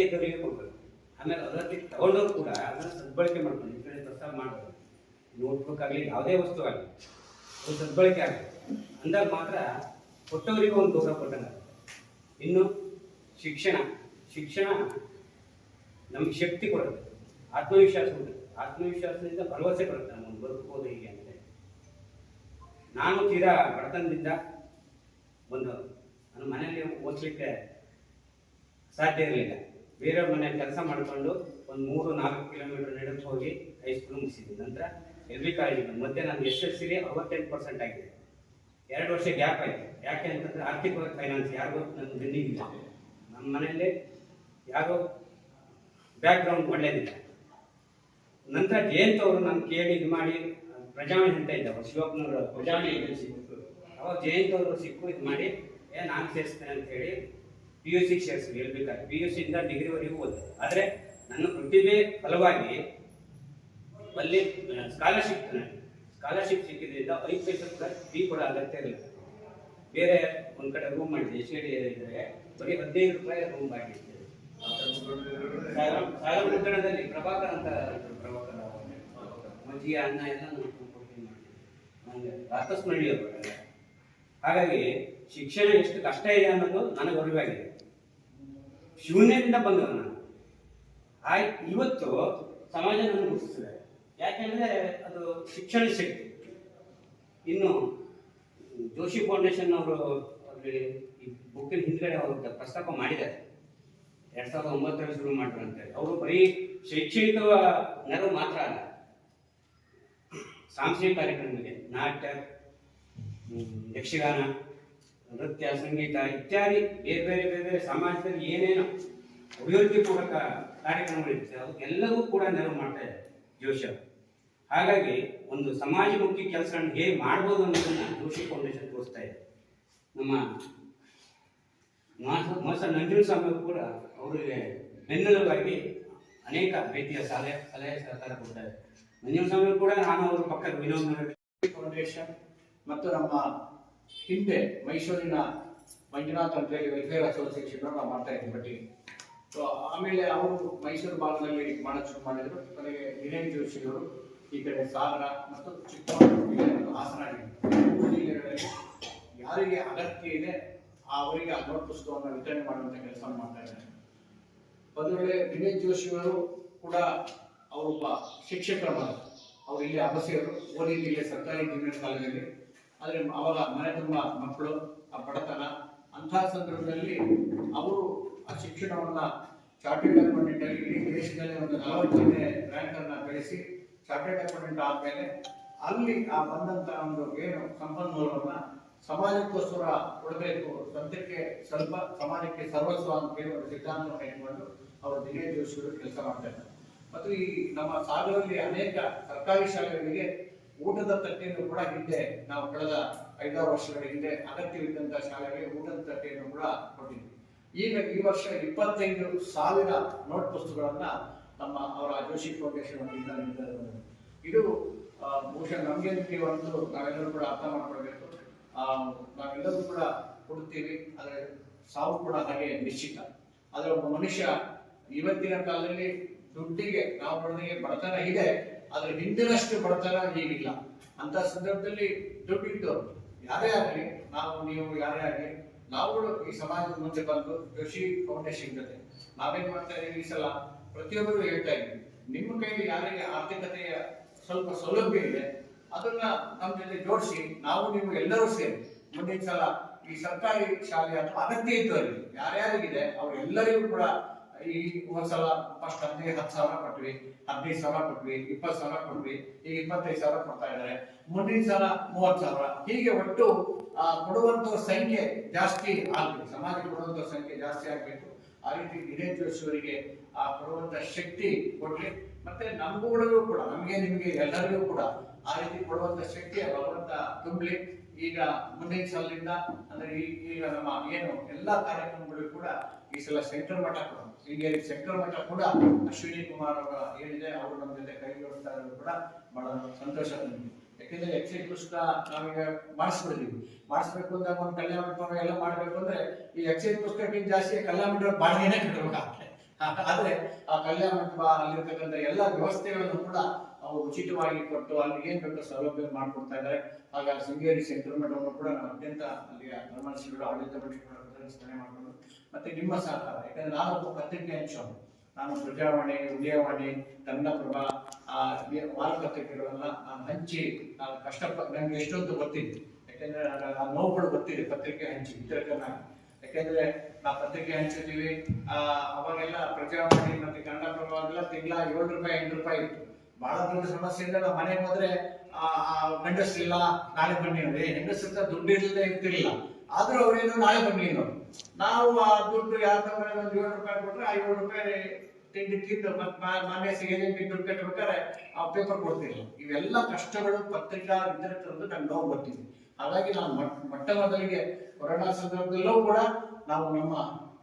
ಅರ್ಹತೆ ಇದ್ದವರಿಗೆ ಕೊಡ್ಬೇಕು. ಆಮೇಲೆ ಅರ್ಹತೆ ತಗೊಂಡವ್ರು ಕೂಡ ಅದನ್ನು ಸದ್ಬಳಕೆ ಮಾಡ್ಕೊಂಡು ಈ ಕಡೆ ಪ್ರಸ್ತಾವ ಮಾಡಬೇಕು. ನೋಟ್ಬುಕ್ ಆಗಲಿ ಯಾವುದೇ ವಸ್ತು ಆಗಲಿ ಅದು ಸದ್ಬಳಕೆ ಆಗಲಿ ಅಂದಾಗ ಮಾತ್ರ ಕೊಟ್ಟವರಿಗೂ ಒಂದು ಗೌರವ ಕೊಟ್ಟಂಗೆ. ಇನ್ನು ಶಿಕ್ಷಣ ಶಿಕ್ಷಣ ನಮಗೆ ಶಕ್ತಿ ಕೊಡುತ್ತೆ. ಆತ್ಮವಿಶ್ವಾಸ ಕೊಡುತ್ತೆ ಆತ್ಮವಿಶ್ವಾಸದಿಂದ ಭರವಸೆ ಕೊಡುತ್ತೆ ನಮ್ಮ ಬದುಕಬಹುದು ಹೀಗೆ ಅಂತ ನಾನು ತೀರಾ ಬಡತನದಿಂದ ಬಂದವರು ನನ್ನ ಮನೆಯಲ್ಲಿ ಓದಲಿಕ್ಕೆ ಸಾಧ್ಯ ಇರಲಿಲ್ಲ. ಬೇರೆಯವ್ರ ಮನೆ ಕೆಲಸ ಮಾಡಿಕೊಂಡು ಒಂದು ಮೂರು, ನಾಲ್ಕು ಕಿಲೋಮೀಟರ್ ನಡೆದು ಹೋಗಿ ಹೈಸ್ಕೂಲ್ ಮುಗಿಸಿದ್ವಿ. ನಂತರ ಎಲ್ ವಿ ಕಾಲೇಜ್ ಮತ್ತೆ ನಾನು ಎಸ್ ಎಸ್ ಸಿಲಿ ಅರವತ್ತೆಂಟು ಪರ್ಸೆಂಟ್ ಆಗಿದೆ. ಎರಡು ವರ್ಷ ಗ್ಯಾಪ್ ಆಯಿತು. ಯಾಕೆ ಅಂತಂದ್ರೆ ಆರ್ಥಿಕವಾಗಿ ಫೈನಾನ್ಸ್ ಯಾರಿಗೂ ನನ್ನ ಬೆನ್ನಿಗಿಲ್ಲ. ನಮ್ಮ ಮನೆಯಲ್ಲಿ ಯಾರೋ ಬ್ಯಾಕ್ಗ್ರೌಂಡ್ ಒಳ್ಳೇದಿಲ್ಲ. ನಂತರ ಜಯಂತವರು ನಾನು ಕೇಳಿ ಇದು ಮಾಡಿ, ಪ್ರಜಾವಾಣಿ ಅಂತ ಇದ್ದಾವೆ ಶಿವಪ್ಪನವರು ಪ್ರಜಾವಣಿ ಅವಾಗ ಜಯಂತವರು ಸಿಕ್ಕು, ಇದು ಮಾಡಿ, ಏ, ನಾನು ಸೇರಿಸ್ತೇನೆ ಅಂತ ಹೇಳಿ ಪಿ ಯು ಸಿ ಸೇರಿಸಿದ್ರು ಎಲ್ ಬೇಕಾದ್ರೆ ಪಿ ಯು ಸಿಯಿಂದ ಡಿಗ್ರಿವರೆಗೂ ಓದಿದೆ ಆದರೆ ನನ್ನ ಪ್ರತಿಭೆ ಫಲವಾಗಿ ಅಲ್ಲಿ ಸ್ಕಾಲರ್ಶಿಪ್ ಸ್ಕಾಲರ್ಶಿಪ್ ಸಿಕ್ಕಿದ್ರಿಂದ ಐದು ಪೈಸೆ ಕೂಡ ಫೀ ಕೂಡ ಅಗತ್ಯ ಇಲ್ಲ. ಬೇರೆ ಒಂದು ಕಡೆ ರೂಮ್ ಮಾಡಿದೆ ಎಸ್ ಡಿ ಇದ್ರೆ ಬರೀ ಹದಿನೈದು ರೂಪಾಯಿ ರೂಮ್ ಬಾಡಿಗೆ ಪ್ರಭಾಕರ್ ಅಂತ ಪ್ರಭಾಕರ್ ಮಜ್ಜಿಗೆ, ಅನ್ನ ಎಲ್ಲ ನಾನು ಹಾಗಾಗಿ ಶಿಕ್ಷಣ ಎಷ್ಟು ಕಷ್ಟ ಇದೆ ಅನ್ನೋದು ನನಗೆ ಅರಿವಾಗಿದೆ ಶೂನ್ಯದಿಂದ ಬಂದವ ನಾನು. ಇವತ್ತು ಸಮಾಜ ನನ್ನ ಗುರುತಿಸಿದೆ ಯಾಕೆಂದ್ರೆ ಅದು ಶಿಕ್ಷಣ ಶಕ್ತಿ. ಇನ್ನು ಜೋಶಿ ಫೌಂಡೇಶನ್ ಅವರು ಅಲ್ಲಿ ಈ ಬುಕ್ಕಿನ ಹಿಂದ್ಗಡೆ ಅವರು ಪ್ರಸ್ತಾಪ ಮಾಡಿದ್ದಾರೆ. ಎರಡ್ ಸಾವಿರದ ಒಂಬತ್ತರಲ್ಲಿ ಶುರು ಮಾಡ್ರು ಅಂತೇಳಿ. ಅವರು ಬರೀ ಶೈಕ್ಷಣಿಕ ನೆರವು ಮಾತ್ರ ಅಲ್ಲ. ಸಾಂಸ್ಕೃತಿಕ ಕಾರ್ಯಕ್ರಮದಲ್ಲಿ ನಾಟ್ಯ ಯಕ್ಷಗಾನ ನೃತ್ಯ, ಸಂಗೀತ ಇತ್ಯಾದಿ ಬೇರೆ ಬೇರೆ ಬೇರೆ ಬೇರೆ ಸಮಾಜದಲ್ಲಿ ಏನೇನು ಅಭಿವೃದ್ಧಿ ಪೂರಕ ಕಾರ್ಯಕ್ರಮಗಳಿರುತ್ತೆ ಅದಕ್ಕೆಲ್ಲವೂ ಕೂಡ ನೆರವು ಮಾಡ್ತಾ ಇದೆ ಜೋಶಿ ಹಾಗಾಗಿ ಒಂದು ಸಮಾಜಮುಖಿ ಕೆಲಸಗಳನ್ನ ಹೇಗೆ ಮಾಡ್ಬೋದು ಅನ್ನೋದನ್ನ ಜೋಶಿ ಫೌಂಡೇಶನ್ ತೋರಿಸ್ತಾ ಇದೆ. ನಮ್ಮ ಮಾಸ ಮಾಸ ನಂಜುಂಡಸ್ವಾಮಿ ಕೂಡ ಅವರಿಗೆ ಬೆನ್ನೆಲುಬಾಗಿ ಅನೇಕ ರೀತಿಯ ಸಲಹೆ ಸಲಹೆ ಸಹಕಾರ ಕೊಡ್ತಾರೆ ನಂಜುಂಡಸ್ವಾಮಿ ಸ್ವಾಮಿ ಕೂಡ ನಾನು ಅವರ ಪಕ್ಕದ ವಿನೋದ್ ಫೌಂಡೇಶನ್ ಮತ್ತು ನಮ್ಮ ಹಿಂದೆ ಮೈಸೂರಿನ ಮಂಜುನಾಥ್ ಅಂತ ಹೇಳಿ ವೆಲ್ಫೇರ್ ಅಸೋಸಿಯೇಷನ್ ನಾವು ಮಾಡ್ತಾ ಇದ್ವಿ ಬಟ್ಟಿ ಸೊ ಆಮೇಲೆ ಅವರು ಮೈಸೂರು ಭಾಗದಲ್ಲಿ ಮಾಡೋದು ಶುರು ಮಾಡಿದ್ರು. ಕೊನೆಗೆ ವಿನಯ್ ಜೋಶಿ ಅವರು ಈ ಕಡೆ ಸಾಗರ ಮತ್ತು ಚಿಕ್ಕಮಗಳೂರು ಹಾಸನ ಯಾರಿಗೆ ಅಗತ್ಯ ಇದೆ ಅವರಿಗೆ ಆ ನೋಟ್ ಪುಸ್ತಕವನ್ನು ವಿತರಣೆ ಮಾಡುವಂತ ಕೆಲಸ ಮಾಡ್ತಾ ಇದ್ದಾರೆ. ಒಂದು ವೇಳೆ ವಿನಯ್ ಜೋಶಿಯವರು ಕೂಡ ಅವರೊಬ್ಬ ಶಿಕ್ಷಕರ ಅವರು ಇಲ್ಲಿ ಅಬಸಿಯರು ಓದಿದ್ದು ಸರ್ಕಾರಿ ಜೂನಿಯರ್ ಕಾಲೇಜಲ್ಲಿ. ಆದರೆ ಅವಾಗ ಮನೆ ತುಂಬ ಮಕ್ಕಳು, ಆ ಬಡತನ ಅಂತಹ ಸಂದರ್ಭದಲ್ಲಿ ಅವರು ಆ ಶಿಕ್ಷಣವನ್ನ ಚಾರ್ಟೆಡ್ ಅಕೌಂಟೆಂಟ್ ಆಗಿ ಇಡೀ ದೇಶದಲ್ಲಿ ಒಂದು ನಲವತ್ತನೇ ರ್ಯಾಂಕ್ ಅನ್ನ ಗಳಿಸಿ ಚಾರ್ಟೆಡ್ ಅಕೌಂಟೆಂಟ್ ಆದ್ಮೇಲೆ ಅಲ್ಲಿ ಆ ಬಂದಂತ ಒಂದು ಏನು ಸಂಪನ್ಮೂಲವನ್ನ ಸಮಾಜಕ್ಕೋಸ್ಕರ ಕೊಡಬೇಕು ಸದ್ಯಕ್ಕೆ ಸ್ವಲ್ಪ, ಸಮಾಜಕ್ಕೆ ಸರ್ವಸ್ವ ಅಂತ ಹೇಳಿ ಒಂದು ಸಿದ್ಧಾಂತವನ್ನು ಇಟ್ಕೊಂಡು ಅವರು ದಿನೇ ದಿವಸಗಳು ಕೆಲಸ ಮಾಡ್ತಾ ಮತ್ತು ಈ ನಮ್ಮ ಸಾಗರದಲ್ಲಿ ಅನೇಕ ಸರ್ಕಾರಿ ಶಾಲೆಗಳಿಗೆ ಊಟದ ತಟ್ಟೆಯನ್ನು ಕೂಡ ಹಿಂದೆ ನಾವು ಕಳೆದ ಐದಾರು ವರ್ಷಗಳ ಹಿಂದೆ ಅಗತ್ಯವಿದ್ದಂತಹ ಶಾಲೆಗೆ ಊಟದ ತಟ್ಟೆಯನ್ನು ಕೂಡ ಕೊಟ್ಟಿದ್ವಿ. ಈಗ ಈ ವರ್ಷ ಇಪ್ಪತ್ತೈದು ಸಾವಿರ ನೋಟ್ ಪುಸ್ತಕಗಳನ್ನ ನಮ್ಮ ಅವರ ಜೋಶಿ ಫೌಂಡೇಶನ್ ಇದು ಬಹುಶಃ ನಮಗೆ ಒಂದು ನಾವೆಲ್ಲರೂ ಕೂಡ ಅರ್ಥ ಮಾಡ್ಕೊಳ್ಬೇಕು. ಆ, ನಾವೆಲ್ಲರೂ ಕೂಡ ಕೊಡ್ತೀವಿ ಆದರೆ ಸಾವು ಕೂಡ ಹಾಗೆ ನಿಶ್ಚಿತ. ಆದ್ರೆ ಒಬ್ಬ ಮನುಷ್ಯ ಇವತ್ತಿನ ಕಾಲದಲ್ಲಿ ದುಡ್ಡಿಗೆ ನಾವು ಬಡತನ ಇದೆ. ಆದ್ರೆ ಹಿಂದಿನಷ್ಟು ಬಡತನ ಈಗಿಲ್ಲ ಅಂತ ಸಂದರ್ಭದಲ್ಲಿ ದುಡ್ಡಿಟ್ಟು ಯಾರೇ ಆಗಲಿ, ನಾವು, ನೀವು, ಯಾರೇ ಆಗಲಿ ನಾವುಗಳು ಈ ಸಮಾಜದ ಮುಂದೆ ಬಂದು ಜೋಶಿ ಫೌಂಡೇಶನ್ ಜೊತೆ ನಾವೇನ್ ಮಾಡ್ತಾ ಇದೀವಿ ಈ ಸಲ? ಪ್ರತಿಯೊಬ್ಬರು ಹೇಳ್ತಾ ಇದ್ವಿ, ನಿಮ್ಮ ಕೈಲಿ ಯಾರಿಗೆ ಆರ್ಥಿಕತೆಯ ಸ್ವಲ್ಪ ಸೌಲಭ್ಯ ಇದೆ, ಅದನ್ನ ನಮ್ಮ ಜೊತೆ ಜೋಡಿಸಿ ನಾವು ನೀವು ಎಲ್ಲರೂ ಸೇರಿ ಮುಂದಿನ ಸಲ ಈ ಸರ್ಕಾರಿ ಶಾಲೆ ಅಥವಾ ಅಗತ್ಯ ಇದ್ದವರಿಗೆ, ಯಾರ್ಯಾರಿಗಿದೆ, ಅವರೆಲ್ಲರಿಗೂ ಕೂಡ ಈ ಒಂದ್ಸಲ ಫಸ್ಟ್ ಹದಿನೈದು, ಹತ್ತು ಸಾವಿರ ಕೊಟ್ವಿ, ಹದಿನೈದು ಸಾವಿರ ಕೊಟ್ವಿ, ಇಪ್ಪತ್ತು ಸಾವಿರ ಕೊಟ್ವಿ, ಈಗ ಇಪ್ಪತ್ತೈದು ಸಾವಿರ ಕೊಡ್ತಾ ಇದ್ದಾರೆ ಮುಂದಿನ ಸಲ ಮೂವತ್ತು ಸಾವಿರ. ಹೀಗೆ ಒಟ್ಟು ಕೊಡುವಂತ ಸಂಖ್ಯೆ ಜಾಸ್ತಿ ಆಗ್ಬೇಕು. ಸಮಾಜಕ್ಕೆ ಕೊಡುವಂತ ಸಂಖ್ಯೆ ಜಾಸ್ತಿ ಆಗ್ಬೇಕು. ಆ ರೀತಿ ಅವರಿಗೆ ಆ, ಕೊಡುವಂತ ಶಕ್ತಿ ಕೊಡ್ಲಿ ಮತ್ತೆ ನಮ್ಗಳಿಗೂ ಕೂಡ ನಮಗೆ, ನಿಮ್ಗೆ, ಎಲ್ಲರಿಗೂ ಕೂಡ ಆ ರೀತಿ ಕೊಡುವಂತ ಶಕ್ತಿ ಭಗವಂತ ತುಂಬಲಿ. ಈಗ ಮುಂದಿನ ಸಲದಿಂದ, ಅಂದ್ರೆ ಈಗ ನಮ್ಮ ಏನು ಎಲ್ಲಾ ಕಾರ್ಯಕ್ರಮಗಳು ಕೂಡ ಈ ಸಲ ಸೆಂಟ್ರಲ್ ಮಟ್ಟ ಕೂಡ ಶೃಂಗೇರಿ ಸೆಂಟ್ರಲ್ ಮಟ್ಟ ಕೂಡ ಅಶ್ವಿನಿ ಕುಮಾರ್ ಅವರ ಏನಿದೆ ಅವರು ನಮ್ಮ ಜೊತೆ ಕೈ ಜೋಡಿಸ್ತಾ ಇರೋದು ಕೂಡ ಬಹಳ ಸಂತೋಷ ನಮಗೆ. ಯಾಕೆಂದ್ರೆ ಎಕ್ಸೈಡ್ ಪುಸ್ತಕ ನಾವೀಗ ಮಾಡಿಸ್ಬಿಡ್ತೀವಿ ಮಾಡಿಸ್ಬೇಕು ಅಂತ ಒಂದು ಕಲ್ಯಾಣ ಮಂಟಪ ಎಲ್ಲ ಮಾಡಬೇಕು ಅಂದ್ರೆ ಈ ಎಕ್ಸೈಡ್ ಪುಸ್ತಕಕ್ಕಿಂತ ಜಾಸ್ತಿ ಕಲ್ಯಾಣ ಮಂಟಪ ಬಾಡಿಗೆನೇ ಕಟ್ಟಬೇಕಾಗ್ತದೆ ಆದ್ರೆ ಆ ಕಲ್ಯಾಣ ಮಂಟಪ ಅಲ್ಲಿರ್ತಕ್ಕಂಥ ಎಲ್ಲ ವ್ಯವಸ್ಥೆಗಳನ್ನು ಕೂಡ ಅವರು ಉಚಿತವಾಗಿ ಕೊಟ್ಟು ಅಲ್ಲಿ ಏನ್ ಬೇಕೋ ಸೌಲಭ್ಯ ಮಾಡ್ಕೊಡ್ತಾ ಇದ್ದಾರೆ. ಆಗ ಶೃಂಗೇರಿ ಸೆಂಟ್ರಲ್ ಮಠವನ್ನು ಕೂಡ ನಾವು ಅತ್ಯಂತ ಅಲ್ಲಿಯ ಧರ್ಮಶ್ರೀಗಳು ಆಡಳಿತ ಮಂಡಳಿ ಮಾಡಿಕೊಂಡು ಮತ್ತೆ ನಿಮ್ಮ ಸಹಕಾರ, ಯಾಕಂದ್ರೆ ನಾನು ಒಬ್ಬ ಪತ್ರಿಕೆ ಅಂಶ ನಾನು ಪ್ರಜಾವಾಣಿ, ಉದಯವಾಣಿ, ಕನ್ನಡಪ್ರಭ, ಆ, ಈ ವಾರಪತ್ರಿಕೆಗಳನ್ನ ನಾನು ಹಂಚಿ ನಾನು ಕಷ್ಟಪಟ್ಟು ನನಗೆ ಎಷ್ಟೊಂದು ಗೊತ್ತಿದೆ. ಯಾಕೆಂದ್ರೆ ನಾನು ನೋವುಗಳು ಗೊತ್ತಿದೆ ಪತ್ರಿಕೆ ಹಂಚಿ ವಿತರಕನ ಯಾಕೆಂದ್ರೆ ನಾವು ಪತ್ರಿಕೆ ಹಂಚಿದ್ದೀವಿ, ಆ, ಅವಾಗೆಲ್ಲ ಪ್ರಜಾವಾಣಿ ಮತ್ತೆ ಕನ್ನಡಪ್ರಭ ಎಲ್ಲ ತಿಂಗಳ ಏಳು ರೂಪಾಯಿ ಎಂಟು ರೂಪಾಯಿ ಇತ್ತು. ಬಹಳ ದೊಡ್ಡ ಸಮಸ್ಯೆ ಅಂದ್ರೆ ನಾವು ಮನೆಗೆ ಹೋದ್ರೆ ಗಂಡಸ್ರಿಲ್ಲ, ನಾಳೆ ಬನ್ನಿ ಅಂದ್ರೆ ಹೆಂಗಸ್ರ ದುಡ್ಡು ಇರ್ಲಿಲ್ಲ, ಇರ್ತಿರ್ಲಿಲ್ಲ. ಆದ್ರೂ ಅವ್ರೇನು ನಾಳೆ ಬನ್ನಿ ಅನ್ನೋರು ನಾವು ಆ ದುಡ್ಡು ತಗೊಂಡ್ರೆ ಒಂದು ಏಳು ರೂಪಾಯಿ ಕೊಟ್ರೆ ಆ ಏಳು ರೂಪಾಯಿ ತಿಂಡಿ ತಿಂದು ಮತ್ತೆ ಮನೆ ಏಜೆಂಟ್ ದುಡ್ಡು ಕಟ್ಟಬೇಕಾದ್ರೆ ಆ ಪೇಪರ್ ಕೊಡ್ತೀವಿ. ಇವೆಲ್ಲ ಕಷ್ಟಗಳು ಪತ್ರಿಕಾ ವಿತರಕರದ್ದು ನಾನು ನೋವು ಬರ್ತೀವಿ ಹಾಗಾಗಿ ನಾನು ಮೊಟ್ಟ- ಮೊಟ್ಟ ಮೊದಲಿಗೆ ಕೊರೋನಾ ಸಂದರ್ಭದಲ್ಲೂ ಕೂಡ ನಾವು ನಮ್ಮ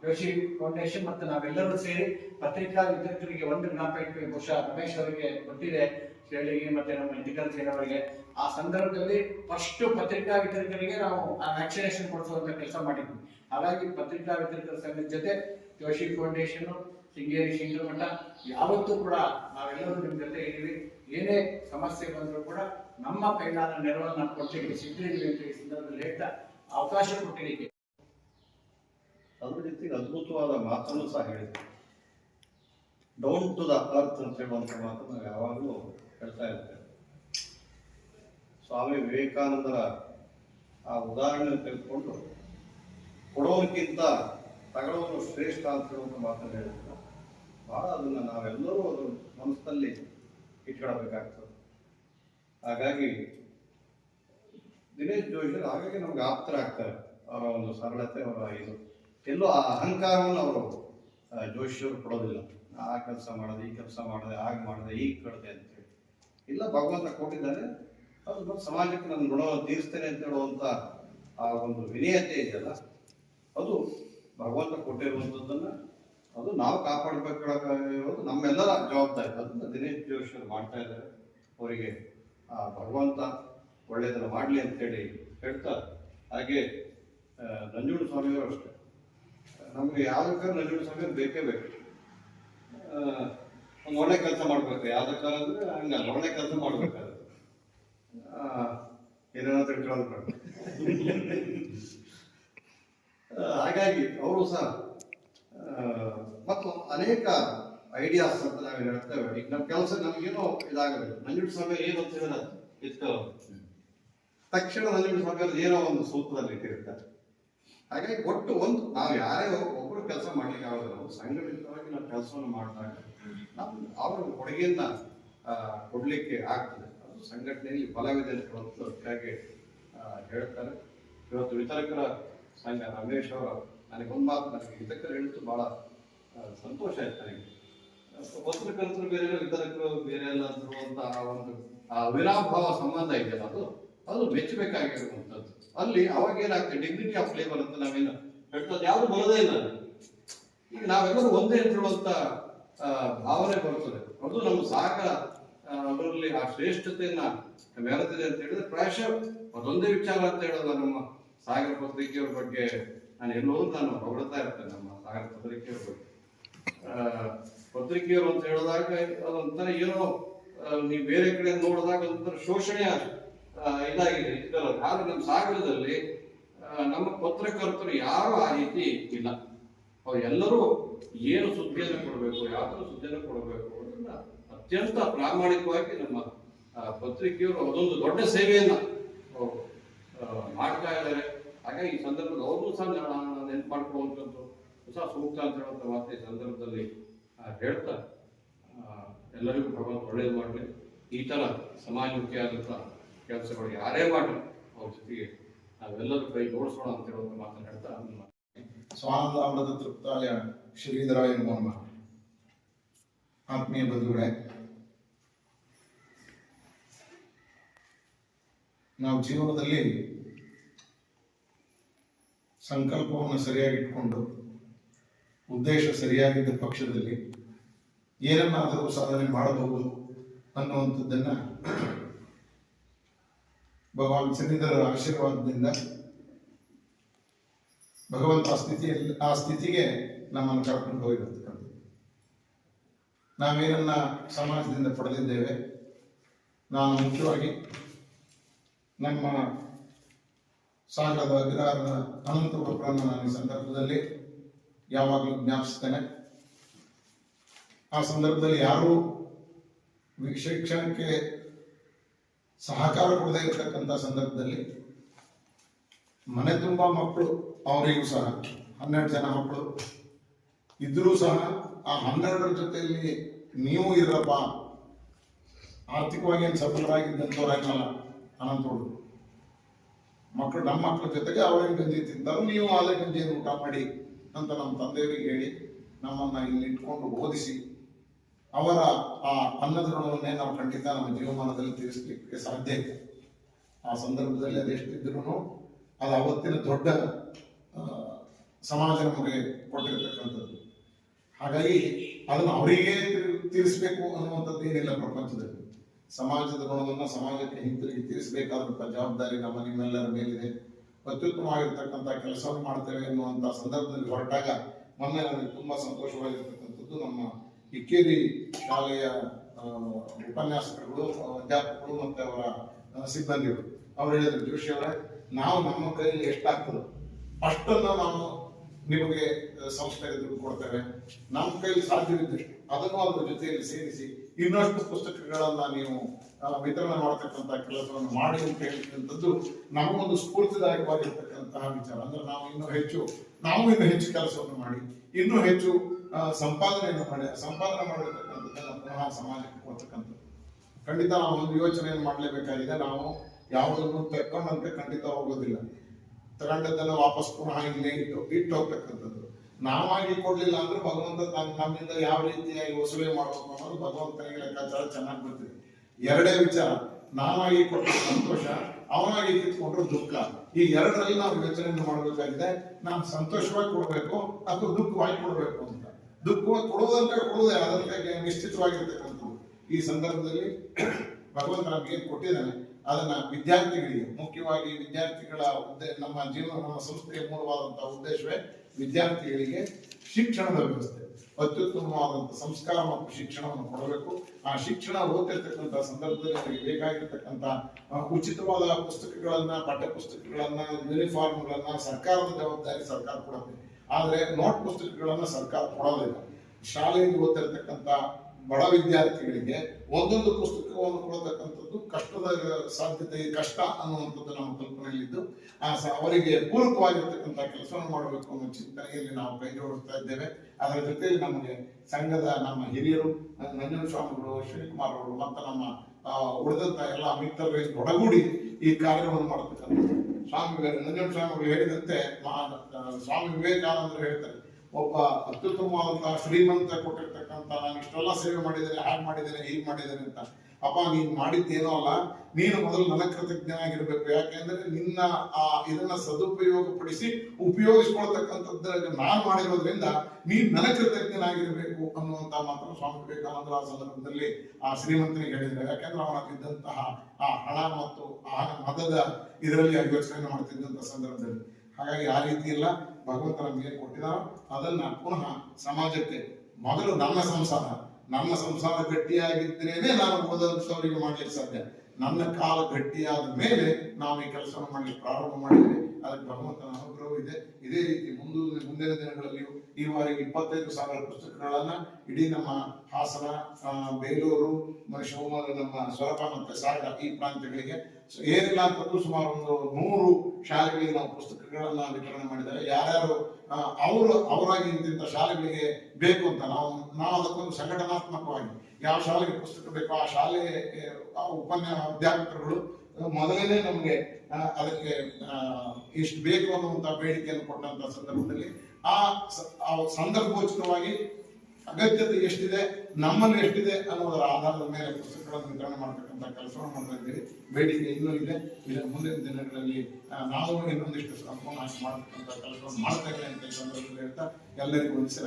ಜೋಶಿ ಫೌಂಡೇಶನ್ ಮತ್ತು ನಾವೆಲ್ಲರೂ ಸೇರಿ ಪತ್ರಿಕಾ ವಿತರಕರಿಗೆ ಒಂದು ಜ್ಞಾಪಕ ಬಹುಶಃ ರಮೇಶ್ ಅವರಿಗೆ ಗೊತ್ತಿದೆ ಶೈಲಿಗೆ ಮತ್ತೆ ನಮ್ಮ ಮೆಡಿಕಲ್ ಸೇನ್ ಅವರಿಗೆ ಆ ಸಂದರ್ಭದಲ್ಲಿ ಫಸ್ಟ್ ಪತ್ರಿಕಾ ವಿತರಕರಿಗೆ ನಾವು ಆ ವ್ಯಾಕ್ಸಿನೇಷನ್ ಕೊಡಿಸುವಂತ ಕೆಲಸ ಮಾಡಿದ್ವಿ. ಹಾಗಾಗಿ ಪತ್ರಿಕಾ ವಿತರಕರ ಸಂಘದ ಜೊತೆ ಜೋಶಿ ಫೌಂಡೇಶನ್ ಶೃಂಗೇರಿ ಶ್ರೀಗಳ ಮಠ ಯಾವತ್ತೂ ಕೂಡ ನಾವೆಲ್ಲರೂ ನಿಮ್ಮ ಜೊತೆ ಇದ್ದೀವಿ. ಏನೇ ಸಮಸ್ಯೆ ಬಂದರೂ ಕೂಡ ನಮ್ಮ ಕೈಲಾದ ನೆರವನ್ನು ನಾವು ಕೊಟ್ಟಿದ್ದೀವಿ. ಸಿಗ್ತಿದ್ದೀವಿ ಅಂತ ಈ ಸಂದರ್ಭದಲ್ಲಿ ಹೇಳ್ತಾ ಅವಕಾಶ ಕೊಟ್ಟಿದ್ದಕ್ಕೆ. ಅದ್ರ ಜೊತೆಗೆ ಅದ್ಭುತವಾದ ಮಾತನ್ನು ಸಹ ಹೇಳಿದೆ ಡೌನ್ ಟು ದ ಅರ್ತ್ ಅಂತ ಹೇಳುವಂತ ಮಾತನ್ನು ಯಾವಾಗಲೂ ಹೇಳ್ತಾ ಇರ್ತೇವೆ ಸ್ವಾಮಿ ವಿವೇಕಾನಂದರ ಆ ಉದಾಹರಣೆ ತೆಗೆದುಕೊಂಡು ಕೊಡೋದಕ್ಕಿಂತ ತಗೊಳ್ಳೋದು ಶ್ರೇಷ್ಠ ಅಂತ ಹೇಳುವಂತ ಮಾತನ್ನು ಹೇಳಿದ್ರು. ಬಹಳ ಅದನ್ನ ನಾವೆಲ್ಲರೂ ಅದರ ಮನಸ್ಸಲ್ಲಿ ಇಟ್ಕೊಳ್ಬೇಕಾಗ್ತದೆ. ಹಾಗಾಗಿ ದಿನೇಶ್ ಜೋಶಿ ಹಾಗಾಗಿ ನಮ್ಗೆ ಆಪ್ತರ ಆಗ್ತಾರೆ. ಅವರ ಒಂದು ಸರಳತೆ, ಅವರ ಇದು. ಎಲ್ಲೋ ಆ ಅಹಂಕಾರವನ್ನು ಅವರು ಜೋಶಿಯವರು ಕೊಡೋದಿಲ್ಲ. ಆ ಕೆಲಸ ಮಾಡೋದು, ಈ ಕೆಲಸ ಮಾಡಿದೆ, ಹಾಗೆ ಮಾಡಿದೆ ಈಗ ಕಡಿದೆ ಅಂತೇಳಿ ಇಲ್ಲ, ಭಗವಂತ ಕೊಟ್ಟಿದ್ದಾನೆ. ಅದು ಸಮಾಜಕ್ಕೆ ನನ್ನ ಋಣ ತೀರಿಸ್ತೇನೆ ಅಂತ ಹೇಳುವಂತ ಆ ಒಂದು ವಿನಯತೆ ಇದೆಯಲ್ಲ, ಅದು ಭಗವಂತ ಕೊಟ್ಟಿರುವಂಥದ್ದನ್ನ ಅದು ನಾವು ಕಾಪಾಡಬೇಕಾಗಿರೋದು ನಮ್ಮೆಲ್ಲರ ಜವಾಬ್ದಾರಿ. ಅದನ್ನ ದಿನೇಶ್ ಜೋಶಿ ಮಾಡ್ತಾ ಇದ್ದಾರೆ. ಅವರಿಗೆ, ಆ, ಭಗವಂತ ಒಳ್ಳೆಯದನ್ನು ಮಾಡಲಿ ಅಂತೇಳಿ ಹೇಳ್ತಾ ಹಾಗೆ ನಂಜುಡು ನಂಜುಂಡ ಸ್ವಾಮಿಯವರು ಅಷ್ಟೇ. ನಮಗೆ ಯಾವ ಬೇಕಾದ್ರೂ ನಂಜುಂಡ ಸ್ವಾಮಿಯವರು ಬೇಕೇ ಬೇಕು. ಒಳ್ಳೆ ಕೆಲಸ ಮಾಡ್ಬೇಕು ಯಾವ್ದಕ್ಕಾರ ಅಂದ್ರೆ ಹಂಗಲ್ಲ ಒಳ್ಳೆ ಕೆಲಸ ಮಾಡ್ಬೇಕಾದ್ರೆ ಏನೇನೋ ಹಾಗಾಗಿ ಅವರು ಸಹ ಮತ್ತು ಅನೇಕ ಐಡಿಯಾಸ್ ಅಂತ ನಾವು ಹೇಳ್ತೇವೆ, ಈಗ ನಮ್ಮ ಕೆಲಸ ನಮಗೇನೋ ಇದಾಗಬೇಕು. ನಂಜುಡ್ ಸ್ವಾಮಿ ಏನು ಅಂತ ಹೇಳಿದ್ರೆ ಇತ್ತು. ತಕ್ಷಣ ನಂಜುಡ್ ಅವ್ರದ್ದು ಏನೋ ಒಂದು ಸೂತ್ರದಲ್ಲಿ ಇಟ್ಟಿರ್ತಾರೆ. ಹಾಗಾಗಿ ಒಟ್ಟು ಒಂದು, ನಾವು ಯಾರೇ ಒಬ್ಬರು ಕೆಲಸ ಮಾಡ್ಲಿಕ್ಕೆ ಆಗೋದಿಲ್ಲ ಸಂಘಟಿತವಾಗಿ ನಾವು ಕೆಲಸವನ್ನು ಮಾಡಿದಾಗ ನಮ್ಮ ಅವರ ಕೊಡುಗೆಯನ್ನ ಕೊಡ್ಲಿಕ್ಕೆ ಆಗ್ತದೆ. ಅದು ಸಂಘಟನೆಯಲ್ಲಿ ಬಲವಿದೆ ಆ, ಹೇಳ್ತಾರೆ. ಇವತ್ತು ವಿತರಕರ ಸಂಘ ರಮೇಶ್ ಅವರ ನನಗೆ ಒಂದು ಮಾತು ನನಗೆ ವಿತರಕರು ಹೇಳಿದ್ದು ಬಹಳ ಸಂತೋಷ ಆಯ್ತು ನನಗೆ. ಪತ್ರಕರ್ತರು ಬೇರೆ ವಿತರಕರು ಬೇರೆ ಅಲ್ಲ ಅಂತ ಆ ಒಂದು ಆ ಅವಿನಾಭಾವ ಸಂಬಂಧ ಇದೆಯಲ್ಲ ಅದು? ಅದು ಮೆಚ್ಚಬೇಕಾಗಿರುವಂಥದ್ದು. ಅಲ್ಲಿ ಅವಾಗ ಏನಾಗ್ತದೆ ಡಿಗ್ನಿಟಿ ಆಫ್ ಲೇಬರ್ ಅಂತ ನಾವೇನು ಹೇಳ್ತದೆ ಯಾವುದು ಬರೋದೇ ಇಲ್ಲ. ಈಗ ನಾವೆಲ್ಲರೂ ಒಂದೇ ಆ, ಭಾವನೆ ಬರುತ್ತದೆ. ಅದು ನಮ್ಮ ಸಾಕ ಅದರಲ್ಲಿ ಆ ಶ್ರೇಷ್ಠತೆಯನ್ನ ಮೆರೆದಿದೆ ಅಂತ ಹೇಳಿದ್ರೆ ಪ್ರಾಯಶಃ ಅದೊಂದೇ ವಿಚಾರ ಅಂತ ಹೇಳೋದು ನಮ್ಮ ಸಾಗರ ಪತ್ರಿಕೆಯವ್ರ ಬಗ್ಗೆ. ನಾನು ಎಲ್ಲೋ ನಾನು ಹೊಗಳ್ತಾ ಇರ್ತೇನೆ ನಮ್ಮ ಸಾಗರ ಪತ್ರಿಕೆಯವ್ರ ಬಗ್ಗೆ. ಪತ್ರಿಕೆಯವರು ಅಂತ ಹೇಳಿದಾಗ ಅದೊಂಥರ ಏನೋ ನೀವು ಬೇರೆ ಕಡೆ ನೋಡಿದಾಗ ಒಂಥರ ಶೋಷಣೆ ಇದಾಗಿದೆ. ಇದಲ್ಲ ಆದ್ರೆ ನಮ್ಮ ಸಾಗರದಲ್ಲಿ ನಮ್ಮ ಪತ್ರಕರ್ತರು ಯಾರು ಆ ರೀತಿ ಇಲ್ಲ. ಅವ್ರು ಎಲ್ಲರೂ ಏನು ಸುದ್ದಿಯನ್ನು ಕೊಡಬೇಕು, ಯಾವ ಥರ ಸುದ್ದಿಯನ್ನು ಕೊಡಬೇಕು ಅದನ್ನ ಅತ್ಯಂತ ಪ್ರಾಮಾಣಿಕವಾಗಿ ನಮ್ಮ ಪತ್ರಿಕೆಯವರು ಅದೊಂದು ದೊಡ್ಡ ಸೇವೆಯನ್ನ ಮಾಡ್ತಾ ಇದ್ದಾರೆ. ಹಾಗೆ ಈ ಸಂದರ್ಭದಲ್ಲಿ ಅವ್ರಿಗೂ ಸಹ ನೆನಪು ಮಾಡ್ಕೊಳ್ಳುವಂಥದ್ದು, ಹೊಸ ಸೂಕ್ತ ಅಂತ ಹೇಳುವಂಥ ಮಾತು ಈ ಸಂದರ್ಭದಲ್ಲಿ ಹೇಳ್ತಾ ಎಲ್ಲರಿಗೂ ಭಗವಂತ ಒಳ್ಳೇದು ಮಾಡಲಿ. ಈ ತರ ಸಮಾಜಮುಖಿಯಾದಂಥ ಕೆಲಸಗಳು ಯಾರೇ ಮಾಡಲಿ, ಅವ್ರ ಜೊತೆಗೆ ನಾವೆಲ್ಲರೂ ಕೈ ಜೋಡಿಸೋಣ ಅಂತ ಹೇಳುವಂಥ ಮಾತನ್ನು ಹೇಳ್ತಾ ನನ್ನ ಸ್ವಾನಂದಾಮೃತ ತೃಪ್ತಾಯ ಶ್ರೀಧರಾಯ ಎಂಬ ಆತ್ಮೀಯ ಬಂಧುಗಳೇ, ನಾವು ಜೀವನದಲ್ಲಿ ಸಂಕಲ್ಪವನ್ನು ಸರಿಯಾಗಿ ಇಟ್ಕೊಂಡು ಉದ್ದೇಶ ಸರಿಯಾಗಿದ್ದ ಪಕ್ಷದಲ್ಲಿ ಏನನ್ನಾದರೂ ಸಾಧನೆ ಮಾಡಬಹುದು ಅನ್ನುವಂಥದ್ದನ್ನ ಭಗವಾನ್ ಶನಿಧರ ಆಶೀರ್ವಾದದಿಂದ ಭಗವಂತ ಆ ಸ್ಥಿತಿಯಲ್ಲಿ, ಆ ಸ್ಥಿತಿಗೆ ನಮ್ಮನ್ನು ಕರ್ಕೊಂಡು ಹೋಗಿರ್ತಕ್ಕಂಥದ್ದು ನಾವೇನನ್ನ ಸಮಾಜದಿಂದ ಪಡೆದಿದ್ದೇವೆ, ನಾನು ಮುಖ್ಯವಾಗಿ ನಮ್ಮ ಸಾಗರದ ಅಗ್ರಹಾರದ ಅನಂತಪುರವನ್ನು ನಾನು ಈ ಸಂದರ್ಭದಲ್ಲಿ ಯಾವಾಗಲೂ ಜ್ಞಾಪಿಸ್ತೇನೆ ಆ ಸಂದರ್ಭದಲ್ಲಿ ಯಾರೂ ಶಿಕ್ಷಣಕ್ಕೆ ಸಹಕಾರ ಕೊಡದೇ ಇರತಕ್ಕಂಥ ಸಂದರ್ಭದಲ್ಲಿ ಮನೆ ತುಂಬ ಮಕ್ಕಳು, ಅವರಿಗೂ ಸಹ. ಹನ್ನೆರಡು ಜನ ಮಕ್ಕಳು. ಇದ್ರೂ ಸಹ ಆ ಹನ್ನೆರಡರ ಜೊತೆಯಲ್ಲಿ ನೀವು ಇರಪ್ಪ. ಆರ್ಥಿಕವಾಗಿ ಏನು ಸಫಲರಾಗಿದ್ದಂಥವ್ರಾಗಲ್ಲ ಅನಂತೋಡು ಮಕ್ಕಳು ನಮ್ಮ ಮಕ್ಕಳ ಜೊತೆಗೆ ಅವರೇನು ಗಂಜಿ ತಿಂತಾರೋ ನೀವು ಅದೇ ಗಂಜಿಯನ್ನು ಊಟ ಮಾಡಿ ಅಂತ ನಮ್ಮ ತಂದೆಯವರಿಗೆ ಹೇಳಿ ನಮ್ಮನ್ನ ಇಲ್ಲಿ ಇಟ್ಕೊಂಡು ಓದಿಸಿ, ಅವರ ಆ ಅನ್ನದ ಋಣವನ್ನೇ ನಾವು ಖಂಡಿತ ನಮ್ಮ ಜೀವಮಾನದಲ್ಲಿ ತೀರಿಸಲಿಕ್ಕೆ ಸಾಧ್ಯ ಇದೆ. ಆ ಸಂದರ್ಭದಲ್ಲಿ ಅದೆಷ್ಟಿದ್ರು ಅದು ಅವತ್ತಿನ ದೊಡ್ಡ ಸಮಾಜ ನಮಗೆ ಕೊಟ್ಟಿರ್ತಕ್ಕಂಥದ್ದು ಹಾಗಾಗಿ ಅದನ್ನು ಅವರಿಗೆ ತೀರಿಸಬೇಕು ಅನ್ನುವಂಥದ್ದು ಏನಿಲ್ಲ ಪ್ರಪಂಚದಲ್ಲಿ. ಸಮಾಜದ ಗುಣವನ್ನು ಸಮಾಜಕ್ಕೆ ಹಿಂತಿರುಗಿ ತೀರಿಸಬೇಕಾದಂಥ ಜವಾಬ್ದಾರಿ ನಮ್ಮ ನಿಮ್ಮೆಲ್ಲರ ಮೇಲಿದೆ. ಅತ್ಯುತ್ತಮವಾಗಿರ್ತಕ್ಕಂಥ ಕೆಲಸವನ್ನು ಮಾಡ್ತೇವೆ ಎನ್ನುವಂಥ ಸಂದರ್ಭದಲ್ಲಿ ಹೊರಟಾಗ ಮೊನ್ನೆ ನನಗೆ ತುಂಬಾ ಸಂತೋಷವಾಗಿರ್ತಕ್ಕಂಥದ್ದು ನಮ್ಮ ಇಕ್ಕೇರಿ ಶಾಲೆಯ ಉಪನ್ಯಾಸಕರುಗಳು, ಅಧ್ಯಾಪಕರು ಮತ್ತೆ ಅವರ ಸಿಬ್ಬಂದಿಗಳು. ಅವರು ಹೇಳಿದ್ರು, ಜೋಶಿ ಅವರೇ ನಾವು ನಮ್ಮ ಕೈಯಲ್ಲಿ ಎಷ್ಟಾಗ್ತದೋ ಅಷ್ಟನ್ನು ನಾವು ನಿಮಗೆ ಸಂಸ್ಥೆಗೆ ದುಡ್ಡು ಕೊಡ್ತೇವೆ. ನಮ್ಮ ಕೈಯಲ್ಲಿ ಸಾಧ್ಯವಿದ್ದಷ್ಟು ಅದನ್ನು ಅದರ ಜೊತೆಯಲ್ಲಿ ಸೇರಿಸಿ ಇನ್ನಷ್ಟು ಪುಸ್ತಕಗಳನ್ನ ನೀವು ವಿತರಣೆ ಮಾಡತಕ್ಕಂತಹ ಕೆಲಸವನ್ನು ಮಾಡಿ ಅಂತ ಹೇಳಿದಂಥದ್ದು ನಮಗೊಂದು ಸ್ಫೂರ್ತಿದಾಯಕವಾಗಿರ್ತಕ್ಕಂತಹ ವಿಚಾರ. ಅಂದ್ರೆ ನಾವು ಇನ್ನೂ ಹೆಚ್ಚು, ನಾವು ಇನ್ನೂ ಹೆಚ್ಚು ಕೆಲಸವನ್ನು ಮಾಡಿ, ಇನ್ನೂ ಹೆಚ್ಚು ಸಂಪಾದನೆಯನ್ನು ಮಾಡಿ, ಸಂಪಾದನೆ ಮಾಡಿರ್ತಕ್ಕಂಥದ್ದನ್ನು ಪುನಃ ಸಮಾಜಕ್ಕೆ ಕೊಡ್ತಕ್ಕಂಥದ್ದು. ಖಂಡಿತ ನಾವು ಒಂದು ಯೋಚನೆಯನ್ನು ಮಾಡಲೇಬೇಕಾಗಿದೆ. ನಾವು ಯಾವುದನ್ನು ನಮಗೆ ಖಂಡಿತ ಹೋಗೋದಿಲ್ಲ. ತಗೊಂಡದ್ದನ್ನು ವಾಪಸ್ ಪುನಃ ಇಲ್ಲೇ ಇಟ್ಟು ಇಟ್ಟು ಹೋಗ್ತಕ್ಕಂಥದ್ದು. ನಾವಾಗಿ ಕೊಡ್ಲಿಲ್ಲ ಅಂದ್ರೆ ಭಗವಂತ ನಮ್ಮಿಂದ ಯಾವ ರೀತಿಯಾಗಿ ವಸೂಲಿ ಮಾಡಬೇಕು ಅನ್ನೋದು ಭಗವಂತನಿಗೆ ಲೆಕ್ಕಾಚಾರ ಚೆನ್ನಾಗಿ ಬರ್ತದೆ ಎರಡೇ ವಿಚಾರ, ನಾವಾಗಿ ಕೊಟ್ಟ ಸಂತೋಷ, ಅವನಾಗಿ ಕಿತ್ಕೊಂಡ್ರೆ ದುಃಖ. ಈ ಎರಡರಲ್ಲಿ ನಾವು ಯೋಚನೆಯನ್ನು ಮಾಡಬೇಕಾಗಿದೆ, ನಾವು ಸಂತೋಷವಾಗಿ ಕೊಡಬೇಕು ಅಥವಾ ದುಃಖವಾಗಿ ಕೊಡಬೇಕು ಅಂತ. ದುಃಖವಾಗಿ ಕೊಡುವುದಂತ ಕೊಡುವುದೇ ಅದಕ್ಕೆ ನಿಶ್ಚಿತವಾಗಿರ್ತಕ್ಕಂಥದ್ದು. ಈ ಸಂದರ್ಭದಲ್ಲಿ ಭಗವಂತ ನಮ್ಗೆ ಕೊಟ್ಟಿದ್ದಾನೆ ಅದನ್ನ ವಿದ್ಯಾರ್ಥಿಗಳಿಗೆ, ಮುಖ್ಯವಾಗಿ ವಿದ್ಯಾರ್ಥಿಗಳ ಉದ್ದೇ, ನಮ್ಮ ಜೀವನ, ನಮ್ಮ ಸಂಸ್ಥೆಯ ಮೂಲವಾದಂತಹ ಉದ್ದೇಶವೇ ವಿದ್ಯಾರ್ಥಿಗಳಿಗೆ ಶಿಕ್ಷಣದ ವ್ಯವಸ್ಥೆ. ಅತ್ಯುತ್ತಮವಾದಂತಹ ಸಂಸ್ಕಾರ ಮತ್ತು ಶಿಕ್ಷಣವನ್ನು ಕೊಡಬೇಕು. ಆ ಶಿಕ್ಷಣ ಓದ್ತಿರ್ತಕ್ಕಂಥ ಸಂದರ್ಭದಲ್ಲಿ ಅವರಿಗೆ ಬೇಕಾಗಿರ್ತಕ್ಕಂಥ ಉಚಿತವಾದ ಪುಸ್ತಕಗಳನ್ನ ಪಠ್ಯ ಪುಸ್ತಕಗಳನ್ನ ಯೂನಿಫಾರ್ಮ್ಗಳನ್ನ ಸರ್ಕಾರದ ಜವಾಬ್ದಾರಿ ಸರ್ಕಾರ ಕೊಡುತ್ತೆ. ಆದ್ರೆ ನೋಟ್ ಪುಸ್ತಕಗಳನ್ನ ಸರ್ಕಾರ ಕೊಡೋದಿಲ್ಲ. ಶಾಲೆಯಲ್ಲಿ ಓದ್ತಿರ್ತಕ್ಕಂಥ ಬಡ ವಿದ್ಯಾರ್ಥಿಗಳಿಗೆ ಒಂದೊಂದು ಪುಸ್ತಕವನ್ನು ಕೊಡತಕ್ಕಂಥದ್ದು ಕಷ್ಟದ ಸಾಧ್ಯತೆ, ಕಷ್ಟ ಅನ್ನುವಂಥದ್ದು ನಮ್ಮ ಕಲ್ಪನೆಯಲ್ಲಿದ್ದು. ಅವರಿಗೆ ಪೂರಕವಾಗಿರ್ತಕ್ಕಂಥ ಕೆಲಸವನ್ನು ಮಾಡಬೇಕು ಅನ್ನೋ ಚಿಂತನೆಯಲ್ಲಿ ನಾವು ಕೈ ಜೋಡಿಸ್ತಾ ಇದ್ದೇವೆ. ಅದರ ಜೊತೆಯಲ್ಲಿ ನಮಗೆ ಸಂಘದ ನಮ್ಮ ಹಿರಿಯರು ನಂಜನ ಸ್ವಾಮಿಗಳು ಶ್ರೀಕುಮಾರ್ ಅವರು ಮತ್ತು ನಮ್ಮ ಉಳಿದಂತ ಎಲ್ಲ ಮಿತ್ರರು ಒಡಗೂಡಿ ಈ ಕಾರ್ಯವನ್ನು ಮಾಡತಕ್ಕಂಥದ್ದು. ಸ್ವಾಮಿ ನಂಜನ ಸ್ವಾಮಿಗಳು ಹೇಳಿದಂತೆ ಮಹಾ- ಸ್ವಾಮಿ ವಿವೇಕಾನಂದರು ಹೇಳ್ತಾರೆ, ಒಬ್ಬ ಅತ್ಯುತ್ತಮವಾದಂತಹ ಶ್ರೀಮಂತ ಕೊಟ್ಟಿರ್ತಕ್ಕಂಥ ನಾನು ಇಷ್ಟೆಲ್ಲ ಸೇವೆ ಮಾಡಿದ್ದೇನೆ, ಹಾಗೆ ಮಾಡಿದ್ದೇನೆ, ಹೀಗೆ ಮಾಡಿದ್ದೇನೆ ಅಂತ. ಅಪ್ಪ, ನೀನ್ ಮಾಡಿದ್ದೇನೋ ಅಲ್ಲ, ನೀನು ಮೊದಲು ನನ್ನ ಕೃತಜ್ಞನಾಗಿರ್ಬೇಕು. ಯಾಕೆಂದ್ರೆ ನಿನ್ನ ಆ ಇದನ್ನ ಸದುಪಯೋಗಪಡಿಸಿ ಉಪಯೋಗಿಸ್ಕೊಳ್ತಕ್ಕಂಥದ್ದ ನಾನು ಮಾಡಿರೋದ್ರಿಂದ ನೀನ್ ನನ್ನ ಕೃತಜ್ಞನಾಗಿರ್ಬೇಕು ಅನ್ನುವಂತ ಮಾತ್ರ ಸ್ವಾಮಿ ವಿವೇಕಾನಂದರ ಆ ಸಂದರ್ಭದಲ್ಲಿ ಆ ಶ್ರೀಮಂತನಿಗೆ ಹೇಳಿದ್ದಾರೆ ಯಾಕೆಂದ್ರೆ ಅವನಿದ್ದಂತಹ ಆ ಹಣ ಮತ್ತು ಆ ಮದದ ಇದರಲ್ಲಿ ಯೋಚನೆ ಮಾಡ್ತಿದ್ದಂತ ಸಂದರ್ಭದಲ್ಲಿ. ಹಾಗಾಗಿ ಆ ರೀತಿ ಎಲ್ಲ ಭಗವಂತ ಮೇಲೆ ಕೊಟ್ಟಿದ್ದಾರೋ. ಅದನ್ನ ಪುನಃ ಸಮಾಜಕ್ಕೆ ಮೊದಲು ನನ್ನ ಸಂಸಾರ ನನ್ನ ಸಂಸಾರ ಗಟ್ಟಿಯಾಗಿದ್ರೇನೆ ನಾನು ಓದಂತವರಿಗೆ ಮಾಡಲಿಕ್ಕೆ ಸಾಧ್ಯ. ನನ್ನ ಕಾಲ ಗಟ್ಟಿಯಾದ ಮೇಲೆ ನಾವು ಈ ಕೆಲಸವನ್ನು ಮಾಡಲಿಕ್ಕೆ ಪ್ರಾರಂಭ ಮಾಡಿದ್ವಿ ಅದಕ್ಕೆ ಭಗವಂತನ ಅನುಗ್ರಹ ಇದೆ. ಇದೇ ರೀತಿ ಮುಂದು, ಮುಂದಿನ ದಿನಗಳಲ್ಲಿಯೂ ಈ ವಾರ ಇಪ್ಪತ್ತೈದು ಸಾವಿರ ಪುಸ್ತಕಗಳನ್ನ ಇಡೀ ನಮ್ಮ ಹಾಸನ ಬೇಲೂರು ಶಿವಮೊಗ್ಗ ನಮ್ಮ ಸ್ವರಪ ಮತ್ತೆ ಸಾಗರ ಈ ಪ್ರಾಂತ್ಯಗಳಿಗೆ ಏನಿಲ್ಲ ಅಂತಂದ್ರೂ ಸುಮಾರು ಒಂದು ನೂರು ಶಾಲೆಗಳಿಗೆ ನಾವು ಪುಸ್ತಕಗಳನ್ನ ವಿತರಣೆ ಮಾಡಿದ್ದಾರೆ. ಯಾರ್ಯಾರು ಅವರು, ಅವರಾಗಿ ನಿಂತಿದ್ದ ಶಾಲೆಗಳಿಗೆ ಬೇಕು ಅಂತ ನಾವು ನಾವು ಅದಕ್ಕೊಂದು ಸಂಘಟನಾತ್ಮಕವಾಗಿ ಯಾವ ಶಾಲೆಗೆ ಪುಸ್ತಕ ಬೇಕೋ ಆ ಶಾಲೆ ಉಪನ್ಯಾಸ ಅಧ್ಯಾಪಕರುಗಳು ಮೊದಲನೇ ನಮಗೆ ಅದಕ್ಕೆ ಎಷ್ಟು ಬೇಕು ಅನ್ನುವಂಥ ಬೇಡಿಕೆಯನ್ನು ಕೊಟ್ಟಂತ ಸಂದರ್ಭದಲ್ಲಿ ಆ ಸಂದರ್ಭೋಚಿತವಾಗಿ ಅಗತ್ಯತೆ ಎಷ್ಟಿದೆ ನಮ್ಮಲ್ಲಿ ಎಷ್ಟಿದೆ ಅನ್ನೋದರ ಆಧಾರದ ಮೇಲೆ ಪುಸ್ತಕಗಳನ್ನು ವಿತರಣೆ ಮಾಡತಕ್ಕಂತ ಕೆಲಸವನ್ನು ಮಾಡ್ತಾ ಇದ್ದೀರಿ ಬೇಡಿಕೆ ಇನ್ನೂ ಇದೆ. ಮುಂದಿನ ದಿನಗಳಲ್ಲಿ ನಾವು ಇನ್ನೊಂದಿಷ್ಟು ಸಂಪೂರ್ಣ ಮಾಡತಕ್ಕಂತ ಕೆಲಸವನ್ನು ಮಾಡ್ತೇವೆ ಅಂತ ಈ ಸಂದರ್ಭದಲ್ಲಿ ಹೇಳ್ತಾ ಎಲ್ಲರಿಗೂ ವಂದಿಸಿ